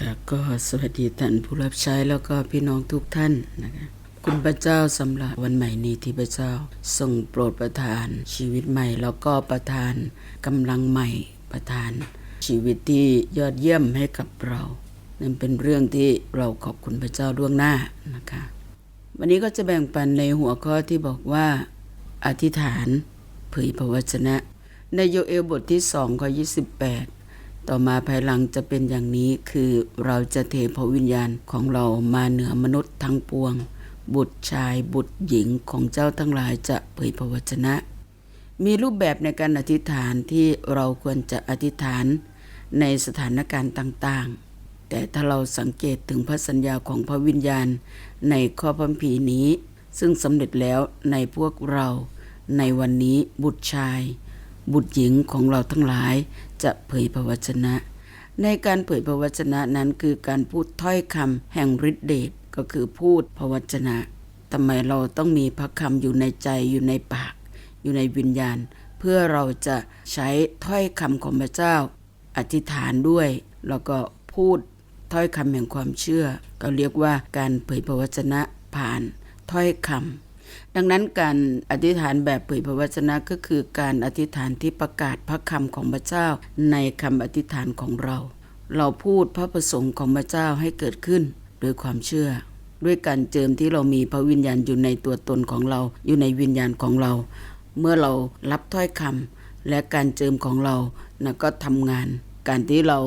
ค่ะก็สวัสดีท่านผู้รับใช้แล้วก็พี่น้องทุกท่านนะคะคุณพระเจ้าสำหรับวันใหม่นี้ที่พระเจ้าทรงโปรดประทาน ชีวิตใหม่แล้วก็ประทานกำลังใหม่ประทาน ชีวิตที่ยอดเยี่ยมให้กับเรานั่นเป็นเรื่องที่เราขอบคุณพระเจ้าล่วงหน้านะคะ วันนี้ก็จะแบ่งปันในหัวข้อที่บอกว่าอธิษฐานเผยพระวจนะ ในโยเอลบทที่2ข้อ28 ต่อมาภายหลังจะเป็นอย่างนี้คือเราจะเทพระวิญญาณของเรามาเหนือมนุษย์ทั้งปวง บุตรชายบุตรหญิงของเจ้าทั้งหลายจะเผยพระวจนะ มีรูปแบบในการอธิษฐานที่เราควรจะอธิษฐานในสถานการณ์ต่างๆ แต่ถ้าเราสังเกตถึงพระสัญญาของพระวิญญาณในข้อพัมภีนี้ ซึ่งสำเร็จแล้วในพวกเราในวันนี้บุตรชาย บุตรหญิงของเราทั้งหลายจะเผยพระวจนะ ในการเผยพระวจนะนั้นคือการพูดถ้อยคำแห่งฤทธิเดชก็คือพูดพระวจนะทำไมเราต้องมีพระคำอยู่ในใจอยู่ในปาก อยู่ในวิญญาณ เพื่อเราจะใช้ถ้อยคำของพระเจ้า อธิษฐานด้วย แล้วก็พูดถ้อยคำแห่งความเชื่อ ก็เรียกว่าการเผยพระวจนะผ่านถ้อยคำ ดังนั้นการอธิษฐานแบบเผยพระวจนะก็คือการอธิษฐานที่ประกาศพระคำของพระเจ้าในคำอธิษฐานของเรา เราพูดพระประสงค์ของพระเจ้าให้เกิดขึ้นโดยความเชื่อ ด้วยการเจิมที่เรามีพระวิญญาณอยู่ในตัวตนของเรา อยู่ในวิญญาณของเรา เมื่อเรารับถ้อยคำและการเจิมของเรานะก็ทำงาน การที่เรา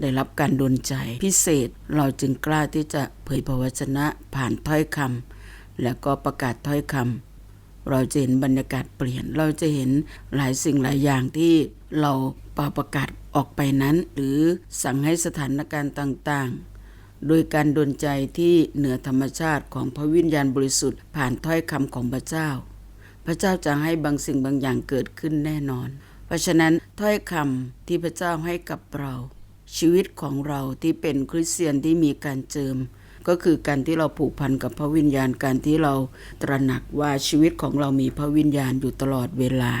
ได้รับการดลใจพิเศษเราจึงกล้าที่จะเผยพระวจนะผ่านถ้อยคำ แล้วก็ประกาศถ้อยคำเราจะเห็นบรรยากาศเปลี่ยน เราจะเห็นหลายสิ่งหลายอย่างที่เราปาประกาศออกไปนั้น หรือสั่งให้สถานการณ์ต่างๆ โดยการดลใจที่เหนือธรรมชาติของพระวิญญาณบริสุทธิ์ผ่านถ้อยคำของพระเจ้า พระเจ้าจะให้บางสิ่งบางอย่างเกิดขึ้นแน่นอน เพราะฉะนั้นถ้อยคำที่พระเจ้าให้กับเรา ชีวิตของเราที่เป็นคริสเตียนที่มีการเจิม ก็คือการที่เราผูกพันกับพระวิญญาณการที่เราตระหนักว่าชีวิตของเรามีพระวิญญาณอยู่ตลอดเวลา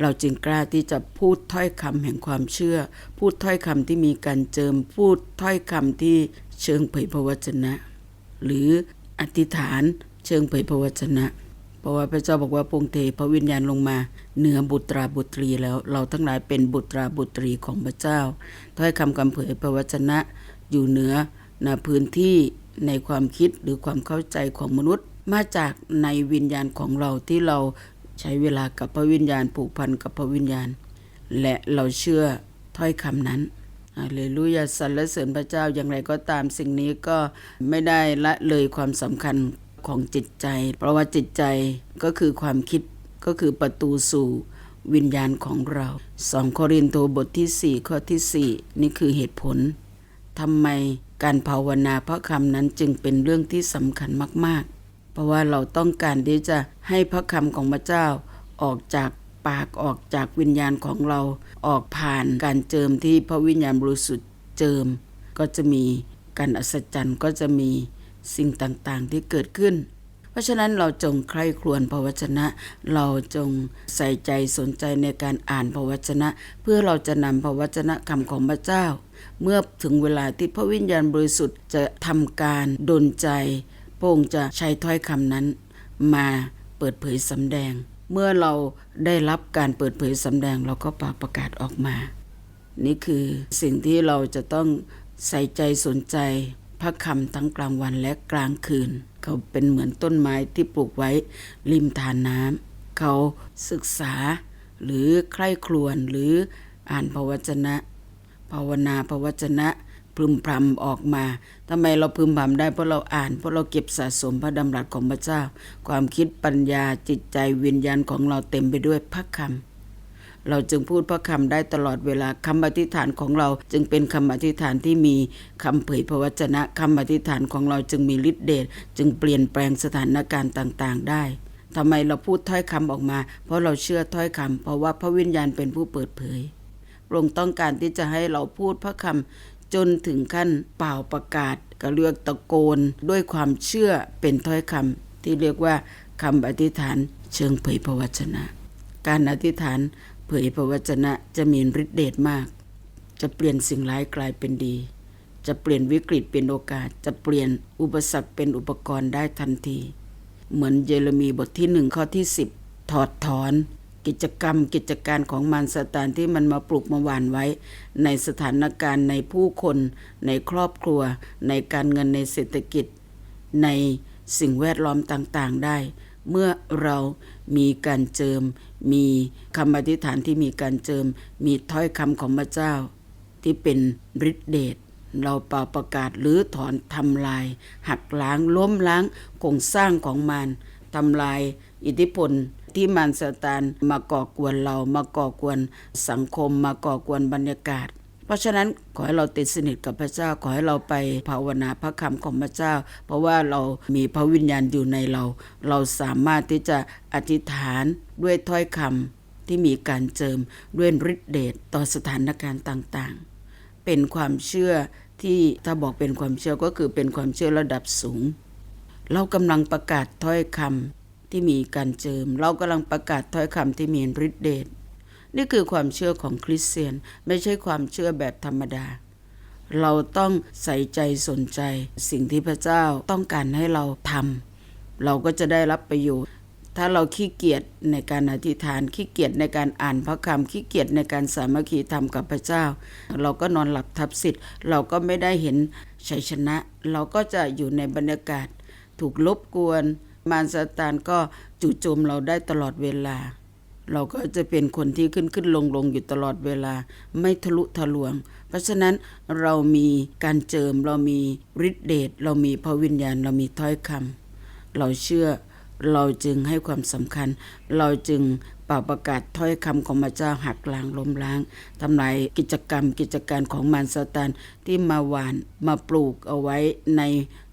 เราจึงกล้าที่จะพูดถ้อยคำแห่งความเชื่อ พูดถ้อยคำที่มีการเจิม พูดถ้อยคำที่เชิงเผยพระวจนะ หรืออธิษฐานเชิงเผยพระวจนะเพราะว่าพระเจ้าบอกว่าพงเทพระวิญญาณลงมา เหนือบุตราบุตรีแล้วเราทั้งหลายเป็นบุตราบุตรีของพระเจ้าถ้อยคำคำเผยพระวจนะอยู่เหนือ ในพื้นที่ในความคิดหรือความเข้าใจของมนุษย์ มาจากในวิญญาณของเราที่เราใช้เวลากับพระวิญญาณผูกพันกับพระวิญญาณ และเราเชื่อถ้อยคำนั้นฮาเลลูยาสรรเสริญพระเจ้าอย่างไรก็ตามสิ่งนี้ก็ไม่ได้ละเลยความสำคัญของจิตใจ เพราะว่าจิตใจก็คือความคิดก็คือประตูสู่วิญญาณของเราสองโครินโตบทที่ 4 ข้อที่ 4 นี่คือเหตุผลทำไม การภาวนาพระคำนั้นจึงเป็นเรื่องที่สำคัญมาก ๆ เพราะว่าเราต้องการที่จะให้พระคำของพระเจ้าออกจากปากออกจากวิญญาณของเราออกผ่านการเจิมที่พระวิญญาณบริสุทธิ์เจิม ก็จะมีการอัศจรรย์ก็จะมีสิ่งต่างๆที่เกิดขึ้น ราะฉะนั้นเราจงใคร่ครวญพระวจนะ เราจงใส่ใจสนใจในการอ่านพระวจนะ เพื่อเราจะนำพระวจนะคำของพระเจ้า เมื่อถึงเวลาที่พระวิญญาณบริสุทธิ์จะทำการดลใจพระองค์จะใช้ถ้อยคำนั้น มาเปิดเผยสำแดง เมื่อเราได้รับการเปิดเผยสำแดงเราก็ปาประกาศออกมา นี่คือสิ่งที่เราจะต้องใส่ใจสนใจ พระคำทั้งกลางวันและกลางคืน เขาเป็นเหมือนต้นไม้ที่ปลูกไว้ริมทานน้ำเขาศึกษาหรือใคร่ครวญหรืออ่านพระวจนะ ภาวนาพระวจนะพึมพำออกมาทำไมเราพึมพำได้เพราะเราอ่านเพราะเราเก็บสะสมพระดำรัสของพระเจ้า ความคิดปัญญาจิตใจวิญญาณของเราเต็มไปด้วยพระคำ เราจึงพูดพระคำได้ตลอดเวลาคำอธิษฐานของเราจึงเป็นคำอธิษฐานที่มีคำเผยพระวจนะคำอธิษฐานของเราจึงมีฤทธิเดชจึงเปลี่ยนแปลงสถานการณ์ต่างๆ ได้ทำไมเราพูดถ้อยคำออกมา เพราะเราเชื่อถ้อยคำเพราะว่าพระวิญญาณเป็นผู้เปิดเผยพระองค์ต้องการที่จะให้เราพูดพระคำจนถึงขั้นเป่าประกาศก็เรียกตะโกนด้วยความเชื่อเป็นถ้อยคำที่เรียกว่าคำอธิษฐานเชิงเผยพระวจนะ การอธิษฐาน เผยพระวจนะจะมีฤทธิเดชมาก จะเปลี่ยนสิ่งร้ายกลายเป็นดี จะเปลี่ยนวิกฤตเป็นโอกาส จะเปลี่ยนอุปสรรคเป็นอุปกรณ์ได้ทันที เหมือนเยเรมีบทที่หนึ่งข้อที่10ถอดถอน กิจกรรมกิจการของมารซาตานที่มันมาปลุกมาหวานไว้ ในสถานการณ์ในผู้คน ในครอบครัว ในการเงินในเศรษฐกิจ ในสิ่งแวดล้อมต่างๆได้ เมื่อเรามีการเจิม มีคำอธิษฐานที่มีการเจิม มีถ้อยคำของพระเจ้า ที่เป็นฤทธิเดชเราเป่าประกาศหรือถอนทำลาย หักล้างล้มล้างโครงสร้างของมารทำลายอิทธิพลที่มารซาตานมาก่อกวนเรามาก่อกวนสังคมมาก่อกวนบรรยากาศ เพราะฉะนั้นขอให้เราติดสนิทกับพระเจ้า ขอให้เราไปภาวนาพระคำของพระเจ้า เพราะว่าเรามีพระวิญญาณอยู่ในเรา เราสามารถที่จะอธิษฐานด้วยถ้อยคำที่มีการเจิมด้วยฤทธิเดชต่อสถานการณ์ต่างๆ เป็นความเชื่อที่ถ้าบอกเป็นความเชื่อก็คือเป็นความเชื่อระดับสูง เรากำลังประกาศถ้อยคำที่มีการเจิม เรากำลังประกาศถ้อยคำที่มีฤทธิเดช นี่คือความเชื่อของคริสเตียน ไม่ใช่ความเชื่อแบบธรรมดา เราต้องใส่ใจสนใจ สิ่งที่พระเจ้าต้องการให้เราทำเราก็จะได้รับประโยชน์ ถ้าเราขี้เกียจในการอธิษฐานขี้เกียจในการอ่านพระคำขี้เกียจในการสามัคคีธรรมกับพระเจ้า เราก็นอนหลับทับสิทธิ์ เราก็ไม่ได้เห็นชัยชนะ เราก็จะอยู่ในบรรยากาศ ถูกลบกวน มารซาตานก็จู่โจมเราได้ตลอดเวลา เราก็จะเป็นคนที่ขึ้นขึ้นลงลงอยู่ตลอดเวลา ไม่ทะลุทะลวง เพราะฉะนั้นเรามีการเจิมเรามีฤทธิเดชเรามีพระวิญญาณ เรามีถ้อยคำเราเชื่อเราจึงให้ความสำคัญ เราจึง เป่าประกาศถ้อยคำของพระเจ้าหักล้างล้มล้างทำลายกิจกรรมกิจการของมารซาตานที่มาหวานมาปลูกเอาไว้ใน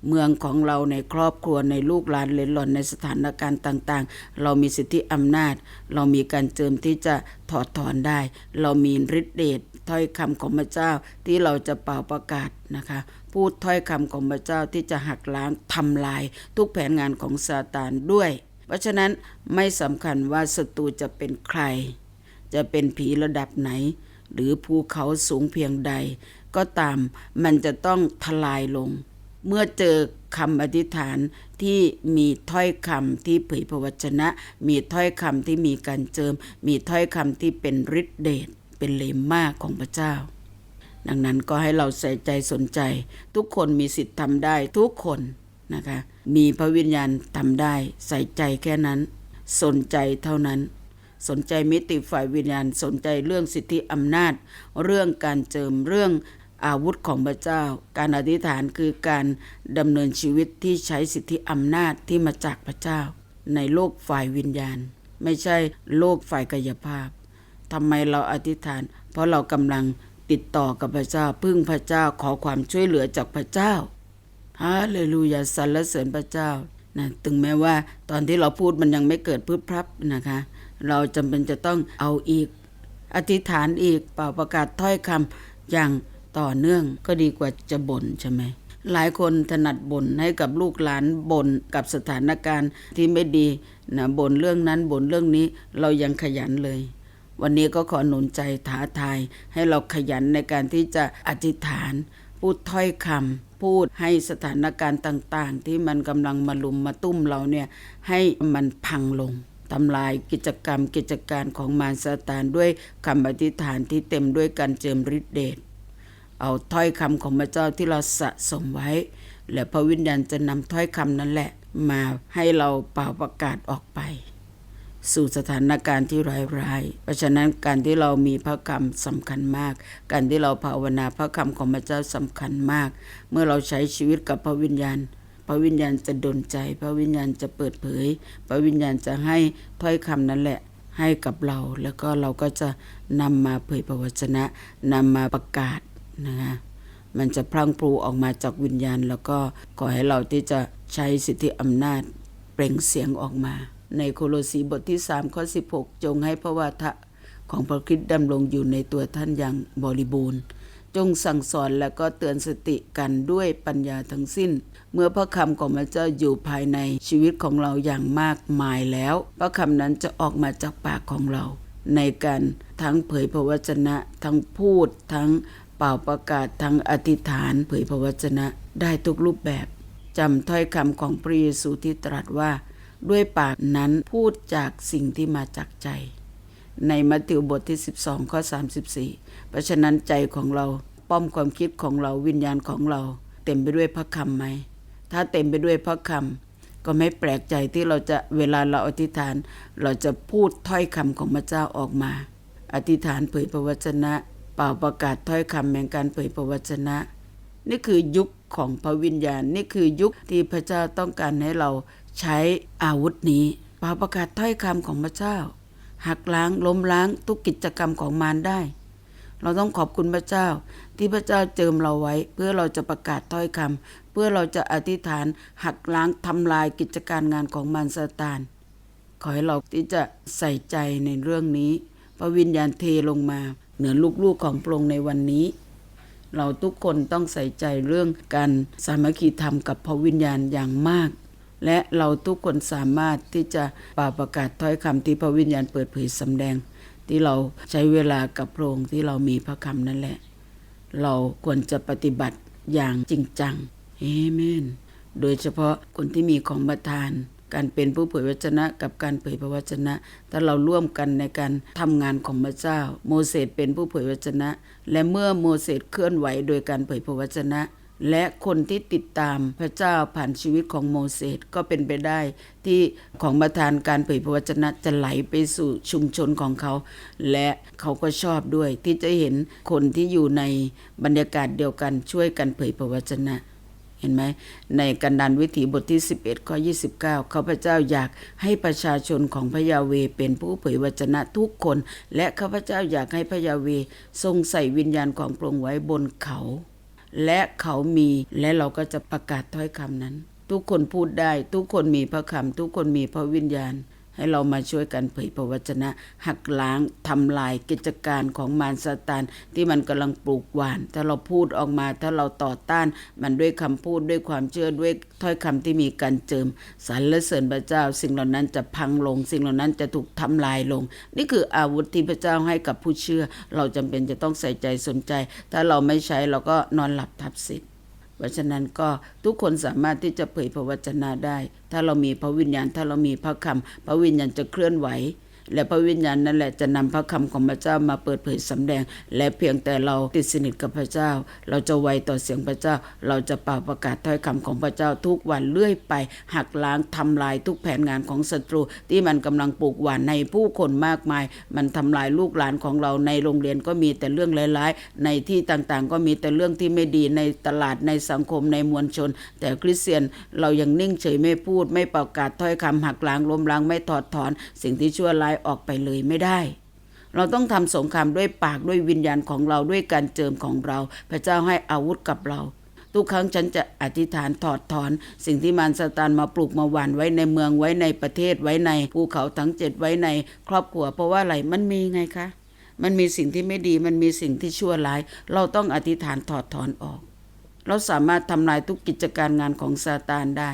เมืองของเราในครอบครัวในลูกหลานเลนหล่อนในสถานการณ์ต่างๆ เรามีสิทธิอำนาจ เรามีการเจิมที่จะถอดถอนได้ เรามีฤทธิเดชถ้อยคำของพระเจ้าที่เราจะเป่าประกาศนะคะพูดถ้อยคำของพระเจ้าที่จะหักล้างทำลายทุกแผนงานของซาตานด้วย เพราะฉะนั้นไม่สำคัญว่าศัตรูจะเป็นใคร จะเป็นผีระดับไหน หรือภูเขาสูงเพียงใด ก็ตามมันจะต้องทลายลง เมื่อเจอคำอธิษฐานที่มีถ้อยคำที่เผยพระวจนะ มีถ้อยคำที่มีการเจิม มีถ้อยคำที่เป็นฤทธิเดชเป็นเลมมากของพระเจ้า ดังนั้นก็ให้เราใส่ใจสนใจ ทุกคนมีสิทธิ์ทำได้ทุกคนนะคะ มีพระวิญญาณทำได้ ใส่ใจแค่นั้น สนใจเท่านั้น สนใจมิติฝ่ายวิญญาณ สนใจเรื่องสิทธิอำนาจ เรื่องการเจิมเรื่องอาวุธของพระเจ้า การอธิษฐานคือการดำเนินชีวิตที่ใช้สิทธิอำนาจที่มาจากพระเจ้า ในโลกฝ่ายวิญญาณ ไม่ใช่โลกฝ่ายกายภาพทำไมเราอธิษฐาน เพราะเรากำลังติดต่อกับพระเจ้าพึ่งพระเจ้าขอความช่วยเหลือจากพระเจ้า ฮาเลลูยาสรรเสริญพระเจ้านะถึงแม้ว่าตอนที่เราพูดมันยังไม่เกิดพึบพรับนะคะ เราจำเป็นจะต้องเอาอีก อธิษฐานอีกเป่าประกาศถ้อยคำอย่างต่อเนื่องก็ดีกว่าจะบ่นใช่ไหมหลายคนถนัดบ่นให้กับลูกหลานบ่นกับสถานการณ์ที่ไม่ดีนะบ่นเรื่องนั้นบ่นเรื่องนี้เรายังขยันเลย วันนี้ก็ขอหนุนใจท้าทายให้เราขยันในการที่จะอธิษฐาน พูดถ้อยคำ พูดให้สถานการณ์ต่างๆ ที่มันกำลังมาลุมมาตุ้มเราเนี่ยให้มันพังลงทำลายกิจกรรมกิจการของมารซาตานด้วยคำอธิษฐานที่เต็มด้วยการเจิมฤทธิเดชเอาถ้อยคำของพระเจ้าที่เราสะสมไว้ และพระวิญญาณจะนำถ้อยคำนั้นแหละ มาให้เราเป่าประกาศออกไป สู่สถานการณ์ที่ร้ายๆเพราะฉะนั้นการที่เรามีพระคำสำคัญมาก การที่เราภาวนาพระคำของพระเจ้าสำคัญมาก เมื่อเราใช้ชีวิตกับพระวิญญาณ พระวิญญาณจะดลใจ พระวิญญาณจะเปิดเผย พระวิญญาณจะให้ถ้อยคำนั้นแหละให้กับเรา แล้วก็เราก็จะนำมาเผยพระวจนะนำมาประกาศนะคะมันจะพลังพลูออกมาจากวิญญาณ แล้วก็ขอให้เราที่จะใช้สิทธิอำนาจเปล่งเสียงออกมา ในโคโลสีบทที่3ข้อ16 จงให้พระวาทะของพระคริสต์ดำรงอยู่ในตัวท่านอย่างบริบูรณ์ จงสั่งสอนและก็เตือนสติกันด้วยปัญญาทั้งสิ้น เมื่อพระคำของพระเจ้าอยู่ภายในชีวิตของเราอย่างมากมายแล้ว พระคำนั้นจะออกมาจากปากของเรา ในการทั้งเผยพระวจนะ ทั้งพูด ทั้งเป่าประกาศทางอธิษฐาน เผยพระวจนะได้ทุกรูปแบบจำถ้อยคำของพระเยซูที่ตรัสว่า ด้วยปากนั้นพูดจากสิ่งที่มาจากใจ ในมัทธิวบทที่ 12 ข้อ 34 เพราะฉะนั้นใจของเราป้อมความคิดของเราวิญญาณของเรา เต็มไปด้วยพระคำไหม ถ้าเต็มไปด้วยพระคำก็ไม่แปลกใจที่เราจะเวลาเราอธิษฐาน เราจะพูดถ้อยคำของพระเจ้าออกมา อธิษฐานเผยพระวจนะ เป่าประกาศถ้อยคำแห่งการเผยพระวจนะ นี่คือยุคของพระวิญญาณ นี่คือยุคที่พระเจ้าต้องการให้เรา ใช้อาวุธนี้เป่าประกาศถ้อยคำของพระเจ้า หักล้างล้มล้างทุกกิจกรรมของมารได้ เราต้องขอบคุณพระเจ้า ที่พระเจ้าเจิมเราไว้ เพื่อเราจะประกาศถ้อยคำเพื่อเราจะอธิษฐานหักล้างทำลายกิจการงานของมารซาตานขอให้เราที่จะใส่ใจในเรื่องนี้พระวิญญาณเทลงมา เหนือลูกๆของพระองค์ในวันนี้ เราทุกคนต้องใส่ใจเรื่องการสามัคคีธรรมกับพระวิญญาณอย่างมาก และเราทุกคนสามารถที่จะป่าประกาศถ้อยคำที่พระวิญญาณเปิดเผยสำแดง ที่เราใช้เวลากับพระองค์ที่เรามีพระคำนั่นแหละ เราควรจะปฏิบัติอย่างจริงจังเอเมน โดยเฉพาะคนที่มีของประทาน การเป็นผู้เผยวจนะกับการเผยพระวจนะ ถ้าเราร่วมกันในการทำงานของพระเจ้า โมเสสเป็นผู้เผยวจนะ และเมื่อโมเสสเคลื่อนไหวโดยการเผยพระวจนะ และคนที่ติดตามพระเจ้าผ่านชีวิตของโมเสสก็เป็นไปได้ที่ของประทานการเผยพระวจนะจะไหลไปสู่ชุมชนของเขา และเขาก็ชอบด้วยที่จะเห็นคนที่อยู่ในบรรยากาศเดียวกันช่วยกันเผยพระวจนะเห็นไหมในกันดานวิถีบทที่ 11ข้อ29 ข้าพเจ้าอยากให้ประชาชนของพระยาเวเป็นผู้เผยวจนะทุกคน และข้าพเจ้าอยากให้พระยาเวทรงใส่วิญญาณของพระองค์ไว้บนเขา และเขามีและเราก็จะประกาศถ้อยคำนั้น ทุกคนพูดได้ ทุกคนมีพระคำทุกคนมีพระวิญญาณ ให้เรามาช่วยกันเผยพระวจนะ หักล้างทำลายกิจการของมารซาตานที่มันกำลังปลูกหวาน ถ้าเราพูดออกมาถ้าเราต่อต้าน มันด้วยคำพูดด้วยความเชื่อด้วยถ้อยคำที่มีการเจิมสรรเสริญพระเจ้า สิ่งเหล่านั้นจะพังลง สิ่งเหล่านั้นจะถูกทำลายลง นี่คืออาวุธที่พระเจ้าให้กับผู้เชื่อ เราจำเป็นจะต้องใส่ใจสนใจ ถ้าเราไม่ใช้เราก็นอนหลับทับสิทธิ เพราะฉะนั้นก็ทุกคนสามารถที่จะเผยพระวจนะได้ ถ้าเรามีพระวิญญาณ ถ้าเรามีพระคำพระวิญญาณจะเคลื่อนไหว และพระวิญญาณนั่นแหละจะนำพระคำของพระเจ้ามาเปิดเผยสำแดง และเพียงแต่เราติดสนิทกับพระเจ้า เราจะไวต่อเสียงพระเจ้า เราจะเป่าประกาศถ้อยคำของพระเจ้าทุกวันเรื่อยไปหักล้างทำลายทุกแผนงานของศัตรู ที่มันกำลังปลูกหว่านในผู้คนมากมาย มันทำลายลูกหลานของเราในโรงเรียนก็มีแต่เรื่องร้ายๆ ในที่ต่างๆ ก็มีแต่เรื่องที่ไม่ดีในตลาดในสังคมในมวลชน แต่คริสเตียนเรายังนิ่งเฉยไม่พูด ไม่ประกาศถ้อยคำหักล้างล้มล้างไม่ถอดถอน สิ่งที่ชั่วร้ายออกไปเลยไม่ได้ เราต้องทำสงครามด้วยปากด้วยวิญญาณของเราด้วยการเจิมของเรา พระเจ้าให้อาวุธกับเรา ทุกครั้งฉันจะอธิษฐานถอดถอน สิ่งที่มารซาตานมาปลูกมาหว่านไว้ในเมืองไว้ในประเทศไว้ในภูเขาทั้งเจ็ดไว้ในครอบครัว เพราะว่าอะไรมันมีไงคะ มันมีสิ่งที่ไม่ดีมันมีสิ่งที่ชั่วร้าย เราต้องอธิษฐานถอดถอนออก เราสามารถทำลายทุกกิจการงานของซาตานได้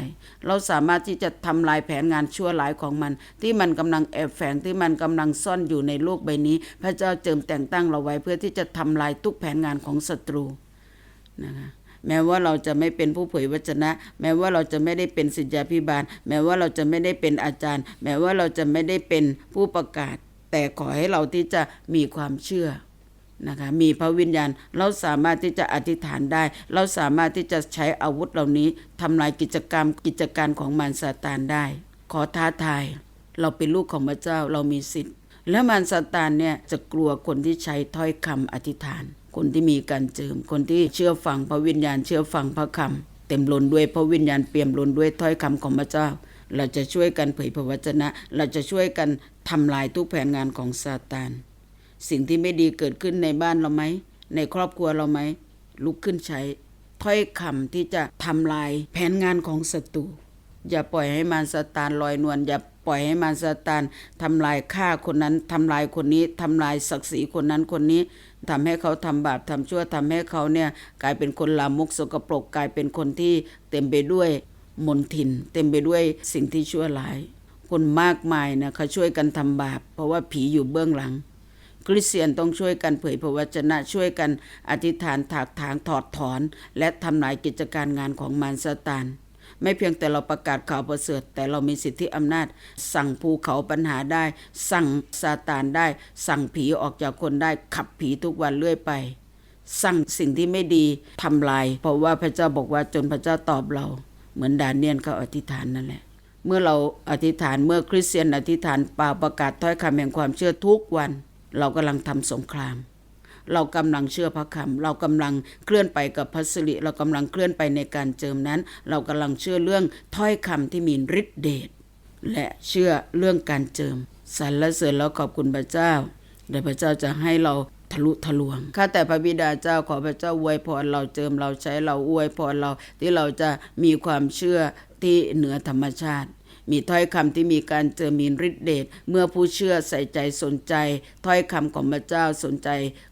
เราสามารถที่จะทำลายแผนงานชั่วร้ายของมัน ที่มันกำลังแอบแฝงที่มันกำลังซ่อนอยู่ในโลกใบนี้ พระเจ้าเจิมแต่งตั้งเราไว้เพื่อที่จะทำลายทุกแผนงานของศัตรูนะคะแม้ว่าเราจะไม่เป็นผู้เผยวจนะ แม้ว่าเราจะไม่ได้เป็นศิษยาพิบาล แม้ว่าเราจะไม่ได้เป็นอาจารย์ แม้ว่าเราจะไม่ได้เป็นผู้ประกาศ แต่ขอให้เราที่จะมีความเชื่อ นะคะมีพระวิญญาณเราสามารถที่จะอธิษฐานได้ เราสามารถที่จะใช้อาวุธเหล่านี้ทำลายกิจกรรมกิจการของมารซาตานได้ ขอท้าทาย เราเป็นลูกของพระเจ้าเรามีสิทธิ์ และมารซาตานเนี่ยจะกลัวคนที่ใช้ถ้อยคำอธิษฐาน คนที่มีการเจิม คนที่เชื่อฟังพระวิญญาณ เชื่อฟังพระคำเต็มล้นด้วยพระวิญญาณเปี่ยมล้นด้วยถ้อยคำของพระเจ้า เราจะช่วยกันเผยพระวจนะ เราจะช่วยกันทำลายทุกแผนงานของซาตาน สิ่งที่ไม่ดีเกิดขึ้นในบ้านเราไหม ในครอบครัวเราไหม ลุกขึ้นใช้ ถ้อยคำที่จะทำลายแผนงานของศัตรูอย่าปล่อยให้มารซาตานลอยนวลอย่าปล่อยให้มารซาตานทำลายฆ่าคนนั้นทำลายคนนี้ทำลายศักดิ์ศรีคนนั้นคนนี้ทำให้เขาทำบาปทำชั่วทำให้เขาเนี่ยกลายเป็นคนลามกสกปรกกลายเป็นคนที่เต็มไปด้วยมนทิน เต็มไปด้วยสิ่งที่ชั่วร้าย คนมากมายนะเขาช่วยกันทำบาปเพราะว่าผีอยู่เบื้องหลัง คริสเตียนต้องช่วยกันเผยพระวจนะช่วยกันอธิษฐานถากถางถอดถอน และทำลายกิจการงานของมารซาตานไม่เพียงแต่เราประกาศข่าวประเสริฐ แต่เรามีสิทธิอำนาจ สั่งภูเขาปัญหาได้ สั่งซาตานได้ สั่งผีออกจากคนได้ขับผีทุกวันเรื่อยไป สั่งสิ่งที่ไม่ดีทำลาย เพราะว่าพระเจ้าบอกว่าจนพระเจ้าตอบเรา เหมือนดานเนียนเขาอธิษฐานนั่นแหละ เมื่อเราอธิษฐานเมื่อคริสเตียนอธิษฐานป่าประกาศถ้อยคำแห่งความเชื่อทุกวัน เรากำลังทำสงคราม เรากำลังเชื่อพระคำเรากำลังเคลื่อนไปกับพัสริเรากำลังเคลื่อนไปในการเจิมนั้น เรากำลังเชื่อเรื่องถ้อยคำที่มีฤทธิเดชและเชื่อเรื่องการเจิมสรรเสริญแล้วขอบคุณพระเจ้าและพระเจ้าจะให้เราทะลุทะลวง ข้าแต่พระบิดาเจ้าขอพระเจ้าอวยพรเราเจิมเราใช้เราอวยพรเราที่เราจะมีความเชื่อที่เหนือธรรมชาติ มีถ้อยคำที่มีการเจอมีฤทธิเดชเมื่อผู้เชื่อใส่ใจสนใจ ถ้อยคำของพระเจ้าสนใจ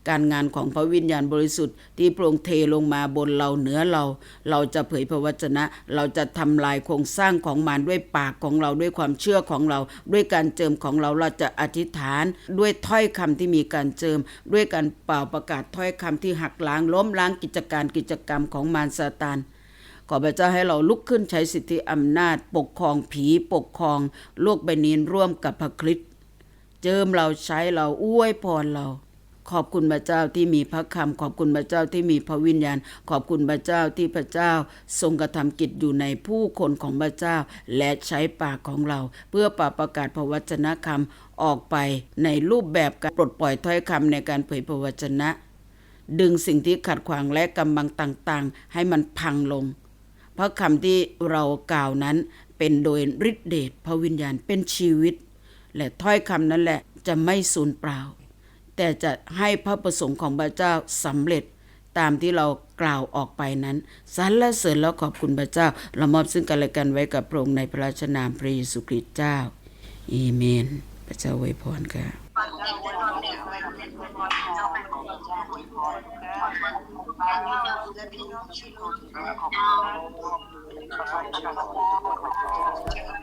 การงานของพระวิญญาณบริสุทธิ์ที่พระองเทลงมาบนเราเหนือเรา เราจะเผยพระวจนะ เราจะทำลายโครงสร้างของมารด้วยปากของเราด้วยความเชื่อของเรา ด้วยการเจิมของเราเราจะอธิษฐาน ด้วยถ้อยคำที่มีการเจิม ด้วยการเป่าประกาศถ้อยคำที่หักล้างล้มล้างกิจการกิจกรรมของมารซาตาน ขอพระเจ้าให้เราลุกขึ้นใช้สิทธิอำนาจ ปกครองผีปกครองโลกใบนี้ร่วมกับพระคริสต์เจิมเราใช้เราอวยพรเรา ขอบคุณพระเจ้าที่มีพระคำขอบคุณพระเจ้าที่มีพระวิญญาณ ขอบคุณพระเจ้าที่พระเจ้า ทรงกระทำกิจอยู่ในผู้คนของพระเจ้า และใช้ปากของเรา เพื่อปราประกาศพระวจนะคำออกไปในรูปแบบการปลดปล่อยถ้อยคำในการเผยพระวจนะ ดึงสิ่งที่ขัดขวางและกำบังต่างๆ ให้มันพังลง เพราะคำที่เรากล่าวนั้นเป็นโดยฤทธิเดชพระวิญญาณเป็นชีวิต และถ้อยคำนั้นแหละจะไม่สูญเปล่า แต่จะให้พระประสงค์ของพระเจ้าสำเร็จตามที่เรากล่าวออกไปนั้นสรรเสริญแล้วขอบคุณพระเจ้า เรามอบซึ่งกันและกันไว้กับพระองค์ในพระราชนามพระเยซูคริสต์เจ้าอาเมน พระเจ้าอวยพรค่ะ และพี่น้องช่วยลด